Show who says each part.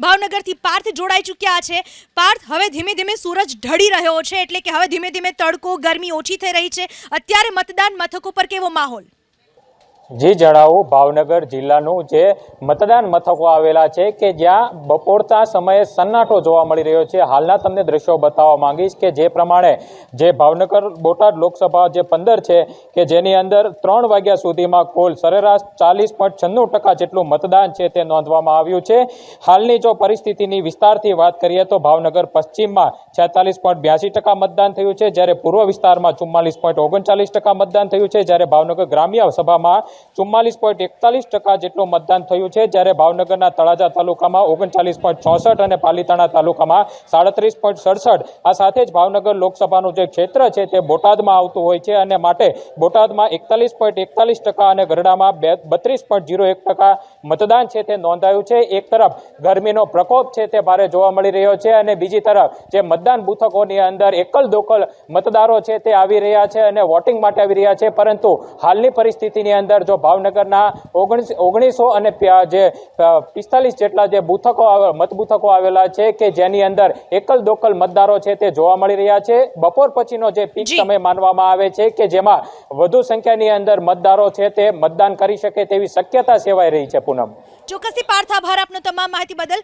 Speaker 1: ભાવનગરથી પાર્થ જોડાઈ ચૂક્યા છે. પાર્થ, હવે ધીમે ધીમે સૂરજ ઢળી રહ્યો છે એટલે કે હવે ધીમે ધીમે તડકો, ગરમી ઓછી થઈ રહી છે. અત્યારે મતદાન મથકો પર કેવો માહોલ?
Speaker 2: જી જણાવું ભાવનગર જિલ્લાનું જે મતદાન મથકો આવેલા છે કે જ્યાં બપોરતા સમયે સન્નાટો જોવા મળી રહ્યો છે. હાલના તમને દ્રશ્યો બતાવવા માંગીશ કે જે પ્રમાણે જે ભાવનગર બોટાદ લોકસભા જે પંદર છે કે જેની અંદર ત્રણ વાગ્યા સુધીમાં કુલ સરેરાશ ચાલીસ પોઈન્ટ છન્નું ટકા જેટલું મતદાન છે તે નોંધવામાં આવ્યું છે. હાલની જો પરિસ્થિતિની વિસ્તારથી વાત કરીએ તો ભાવનગર પશ્ચિમમાં છેતાલીસ પોઈન્ટ બ્યાસી ટકા મતદાન થયું છે. જ્યારે પૂર્વ વિસ્તારમાં ચુમ્માલીસ પોઈન્ટ ઓગણચાલીસ ટકા મતદાન થયું છે. જ્યારે ભાવનગર ગ્રામ્ય સભામાં ચુમ્માલીસ પોઈન્ટ એકતાલીસ ટકા જેટલું મતદાન થયું છે, જ્યારે ભાવનગરના તળાજા તાલુકામાં ઓગણચાલીસ પોઈન્ટ ચોસઠ અને પાલીતાણા તાલુકામાં સાડત્રીસ પોઈન્ટ સડસઠ. આ સાથે જ ભાવનગર લોકસભાનું જે ક્ષેત્ર છે, તે બોટાદમાં આવતું હોય છે અને માટે બોટાદમાં એકતાલીસ પોઈન્ટ એકતાલીસ ટકા અને ગરડામાં બે, બત્રીસ પોઈન્ટ જીરો એક ટકા મતદાન છે, તે નોંધાયું છે. એક તરફ ગરમીનો પ્રકોપ છે, તે ભારે જોવા મળી રહ્યો છે અને બીજી તરફ જે મતદાન બૂથકોની અંદર એકલ દોકલ મતદારો છે, તે આવી રહ્યા છે અને વોટિંગ માટે આવી રહ્યા છે. પરંતુ હાલની પરિસ્થિતિની અંદર જો ભાવનગરના ઓગણીસ ઓગણીસો અને જે પિસ્તાલીસ જેટલા જે બૂથકો આવે- આવેલા છે કે જેની અંદર એકલ દોકલ મતદારો છે તે જોવા મળી રહ્યા છે. બપોર પછીનો જે પીક સમય માનવામાં આવે છે કે જેમાં વધુ સંખ્યાની અંદર મતદારો છે તે મતદાન કરી શકે તેવી શક્યતા સેવાઈ રહી છે પૂનમ.
Speaker 1: ચોક્કસથી પાર્થ આભાર આપનો તમામ માહિતી બદલ.